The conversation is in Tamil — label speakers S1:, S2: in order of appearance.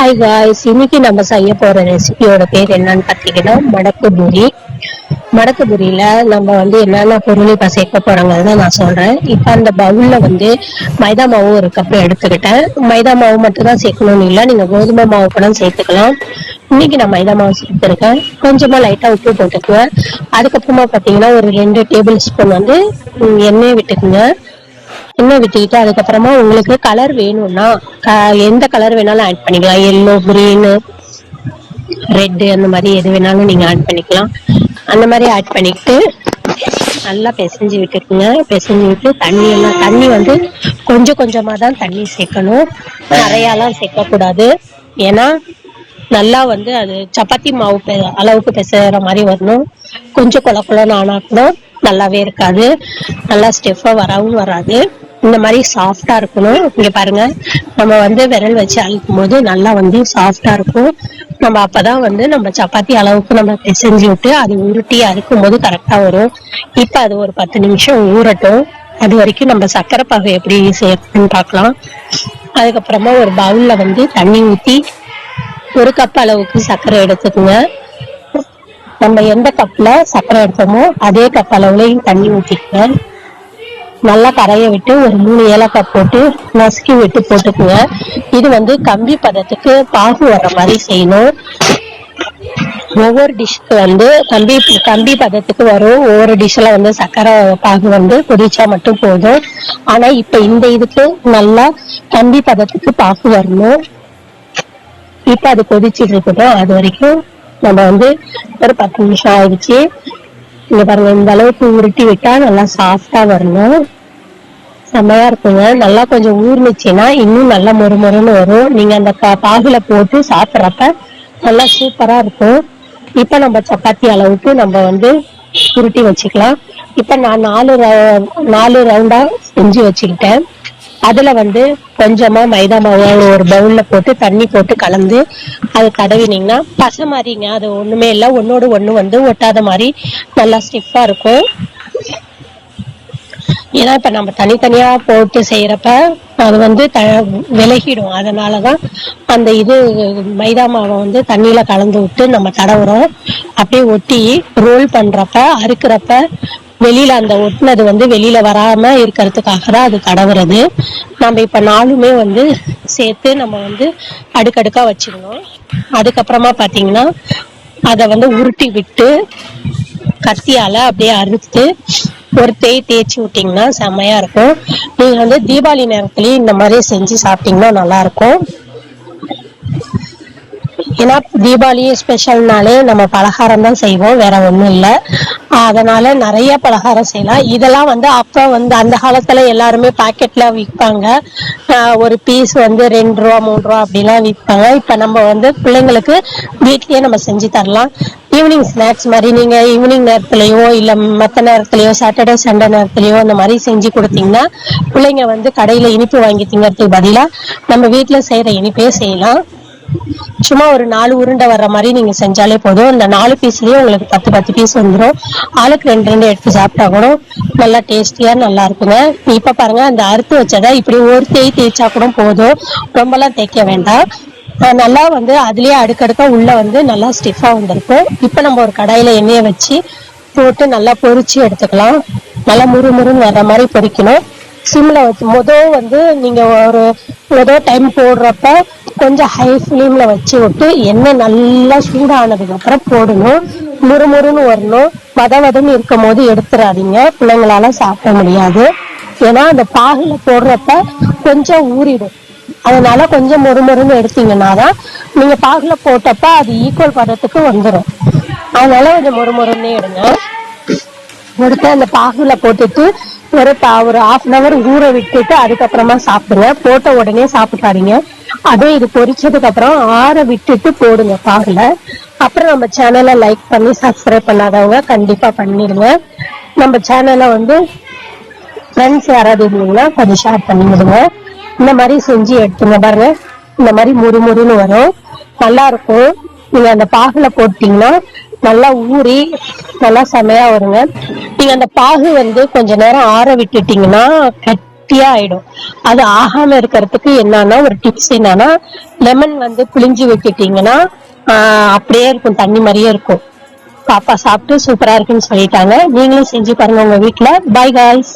S1: ஹாய் காய்ஸ் இன்னைக்கு நம்ம செய்ய போற ரெசிபியோட பேர் என்னன்னு பார்த்தீங்கன்னா மடக்கு பூரி மடக்கு பூரியில நம்ம வந்து என்னென்ன பொருள் இப்ப சேர்க்க போறோங்கிறத நான் சொல்றேன். இப்ப அந்த பவுல்ல வந்து மைதா மாவு ஒரு கப் எடுத்துக்கிட்டேன். மைதா மாவு மட்டும் தான் சேர்க்கணும்னு இல்லை நீங்க கோதுமை மாவு கூட சேர்த்துக்கலாம். இன்னைக்கு நான் மைதா மாவு சேர்த்துருக்கேன். கொஞ்சமா லைட்டா உப்பு போட்டுக்குவேன். அதுக்கப்புறமா பாத்தீங்கன்னா ஒரு ரெண்டு டேபிள் ஸ்பூன் வந்து எண்ணெய் விட்டுக்குங்க. எண்ணெய் விட்டுக்கிட்டு அதுக்கப்புறமா உங்களுக்கு கலர் வேணும்னா க- எந்த கலர் வேணாலும் ஆட் பண்ணிக்கலாம். எல்லோ கிரீனு ரெட்டு அந்த மாதிரி எது வேணாலும் நீங்கள் ஆட் பண்ணிக்கலாம். அந்த மாதிரி ஆட் பண்ணிக்கிட்டு நல்லா பிசைஞ்சு விட்டுக்குங்க. பிசைஞ்சு விட்டு தண்ணி எல்லாம் தண்ணி வந்து கொஞ்சம் கொஞ்சமாக தான் தண்ணி சேர்க்கணும். நிறையாலாம் சேர்க்கக்கூடாது. ஏன்னா நல்லா வந்து அது சப்பாத்தி மாவு பெ- அளவுக்கு பிசைற மாதிரி வரணும். கொஞ்சம் குழ கொலன்னு ஆனா கூட நல்லாவே இருக்காது. நல்லா ஸ்டெஃபாக வரவும் வராது. இந்த மாதிரி சாஃப்டா இருக்கணும். இங்க பாருங்க நம்ம வந்து விரல் வச்சு அழுக்கும் போது நல்லா வந்து சாஃப்டா இருக்கும். நம்ம அப்பதான் வந்து நம்ம சப்பாத்தி அளவுக்கு நம்ம பிசைஞ்சு விட்டு அது உருட்டி அறுக்கும் போது கரெக்டா வரும். இப்ப அது ஒரு பத்து நிமிஷம் ஊறட்டும். அது வரைக்கும் நம்ம சக்கரை பாகு எப்படி செய்யணும்னு பார்க்கலாம். அதுக்கப்புறமா ஒரு பவுல்ல வந்து தண்ணி ஊத்தி ஒரு கப் அளவுக்கு சர்க்கரை எடுத்துக்கோங்க. நம்ம எந்த கப்ல சர்க்கரை எடுத்தோமோ அதே கப் அளவுலையும் தண்ணி ஊற்றிக்கோங்க நல்லா கரைய விட்டு ஒரு மூணு ஏலக்காய் போட்டு நசுக்கி விட்டு போட்டுக்குங்க. இது வந்து கம்பி பதத்துக்கு பாகு வர்ற மாதிரி செய்யணும். ஒவ்வொரு டிஷ்க்கு வந்து கம்பி கம்பி பதத்துக்கு வரும். ஒவ்வொரு டிஷ்ல வந்து சக்கரை பாகு வந்து கொதிச்சா மட்டும் போதும். ஆனா இப்ப இந்த இதுக்கு நல்லா கம்பி பதத்துக்கு பாகு வரணும். இப்ப அது கொதிச்சிட்டு இருக்கட்டும். அது வரைக்கும் நம்ம வந்து ஒரு பத்து நிமிஷம் ஆயிடுச்சு. இங்க பாருங்க இந்த அளவுக்கு உருட்டி விட்டா நல்லா சாஃப்டா வரணும். செம்மையா இருக்குங்க. நல்லா கொஞ்சம் ஊர்னுச்சுன்னா இன்னும் நல்லா மொறுமொறுன்னு வரும். நீங்க அந்த பாகுல போட்டு சாப்பிட்றப்ப நல்லா சூப்பரா இருக்கும். இப்ப நம்ம சப்பாத்தி அளவுக்கு நம்ம வந்து உருட்டி வச்சுக்கலாம். இப்ப நான் நாலு ரவு- நாலு ரவுண்டா செஞ்சு வச்சுக்கிட்டேன். அதுல வந்து கொஞ்சமா மைதா மாவு ஒரு பவுல்ல போட்டு தண்ணி போட்டு கலந்து அது தடவினீங்கன்னா பசை மாதிரிங்க. அது ஒண்ணுமே இல்லை. ஒன்னோட ஒண்ணு வந்து ஒட்டாத மாதிரி நல்லா ஸ்டிஃபா இருக்கும். ஏன்னா இப்ப நம்ம தனித்தனியா போட்டு செய்யறப்ப அது வந்து த விலகிடும். அதனாலதான் அந்த இது மைதா மாவை வந்து தண்ணியில கலந்து விட்டு நம்ம தடவுறோம். அப்படியே ஒட்டி ரோல் பண்றப்ப அறுக்கிறப்ப வெளியில அந்த ஒட்டினது வந்து வெளியில வராம இருக்கிறதுக்காக தான் அது கடவுறது நம்ம இப்ப நாலுமே வந்து சேர்த்து நம்ம வந்து அடுக்கடுக்கா வச்சுக்கணும் அதுக்கப்புறமா பாத்தீங்கன்னா அதை வந்து உருட்டி விட்டு கத்தியால அப்படியே அறுத்து ஒரு தேய் தேய்ச்சி விட்டீங்கன்னா செம்மையா இருக்கும். நீங்க வந்து தீபாவளி நேரத்துலயும் இந்த மாதிரி செஞ்சு சாப்பிட்டீங்கன்னா நல்லா இருக்கும். ஏன்னா தீபாவளி ஸ்பெஷல்னாலே நம்ம பலகாரம் தான் செய்வோம் வேற ஒண்ணும் இல்ல. அதனால நிறைய பலகாரம் செய்யலாம். இதெல்லாம் வந்து அப்ப வந்து அந்த காலத்துல எல்லாருமே பாக்கெட்ல விற்பாங்க ஒரு பீஸ் வந்து ரெண்டு ரூபா மூணு ரூபா அப்படிலாம் விற்பாங்க இப்ப நம்ம வந்து பிள்ளைங்களுக்கு வீட்லயே நம்ம செஞ்சு தரலாம். ஈவினிங் ஸ்நாக்ஸ் மாதிரி நீங்க ஈவினிங் நேரத்துலயோ இல்ல மத்த நேரத்துலயோ சாட்டர்டே சண்டே நேரத்துலயோ அந்த மாதிரி செஞ்சு கொடுத்தீங்கன்னா பிள்ளைங்க வந்து கடையில இனிப்பு வாங்கி திங்கறதுக்கு பதிலா நம்ம வீட்ல செய்யற இனிப்பே செய்யலாம். சும்மா ஒரு நாலு உருண்டை வர்ற மாதிரி நீங்க செஞ்சாலே போதும். இந்த நாலு பீஸ்லயே உங்களுக்கு பத்து பத்து பீஸ் வந்துடும் ஆளுக்கு ரெண்டு ரெண்டு எடுத்து சாப்பிட்டா கூட நல்லா டேஸ்டியா நல்லா இருக்குங்க. இப்ப பாருங்க அந்த அறுத்து வச்சதை இப்படி ஒரு தேய் தேய்ச்சா கூட போதும். ரொம்பலாம் தேய்க்க வேண்டாம். நல்லா வந்து அதுலயே அடுக்கடுக்கா உள்ள வந்து நல்லா ஸ்டிஃபா வந்திருக்கும் இப்ப நம்ம ஒரு கடாயில எண்ணெயை வச்சு போட்டு நல்லா பொரிச்சு எடுத்துக்கலாம். நல்லா முறு முறுன்னு வர்ற மாதிரி பொரிக்கணும் சிம்ல வச்சு முத வந்து நீங்க ஒரு முத டைம் போடுறப்ப கொஞ்சம் ஹை ஃப்ளேம்ல வச்சு விட்டு எண்ணெய் நல்லா சூடானதுக்கு அப்புறம் போடணும். முறுமுறுன்னு வரணும். வத வதன்னு இருக்கும் போது எடுத்துடாதீங்க பிள்ளைங்களால சாப்பிட முடியாது. ஏன்னா அந்த பாகுல போடுறப்ப கொஞ்சம் ஊறிடும். அதனால கொஞ்சம் மொறுமொறுன்னு எடுத்தீங்கன்னா தான் நீங்க பாகுல போட்டப்ப அது ஈக்குவல் பதத்துக்கு வந்துடும் அதனால கொஞ்சம் முறுமுறுன்னே எடுங்க. எடுத்து அந்த பாகுல போட்டுட்டு ஒரு ஒரு ஹாஃப் அன் அவர் ஊற விட்டுட்டு அதுக்கப்புறமா சாப்பிடுங்க. போட்ட உடனே சாப்பிட்டாதீங்க அதே இது பொரிச்சதுக்கு அப்புறம் ஆற விட்டுட்டு போடுங்க பாகுல. அப்புறம் நம்ம சேனலை லைக் பண்ணி சப்ஸ்கிரைப் பண்ணாதவங்க கண்டிப்பா பண்ணிடுங்க. நம்ம சேனலை வந்து ஃப்ரெண்ட்ஸ் யாராவது இருந்தீங்கன்னா கொஞ்சம் ஷேர் பண்ணி விடுங்க இந்த மாதிரி செஞ்சு எடுத்துங்க பாருங்க. இந்த மாதிரி முறுமுறுன்னு வரும். நல்லா இருக்கும். நீங்க அந்த பாகுல போட்டீங்கன்னா நல்லா ஊறி நல்லா செமையா வருங்க. நீங்க அந்த பாகு வந்து கொஞ்ச நேரம் ஆற விட்டுட்டீங்கன்னா கட்டியா ஆயிடும். அது ஆகாம இருக்கிறதுக்கு என்னன்னா ஒரு டிப்ஸ் என்னன்னா லெமன் வந்து புளிஞ்சு விட்டுட்டீங்கன்னா ஆஹ் அப்படியே இருக்கும் தண்ணி மாதிரியே இருக்கும். பாப்பா சாப்பிட்டு சூப்பரா இருக்குன்னு சொல்லிட்டாங்க. நீங்களும் செஞ்சு பாருங்க உங்க வீட்டுல. By guys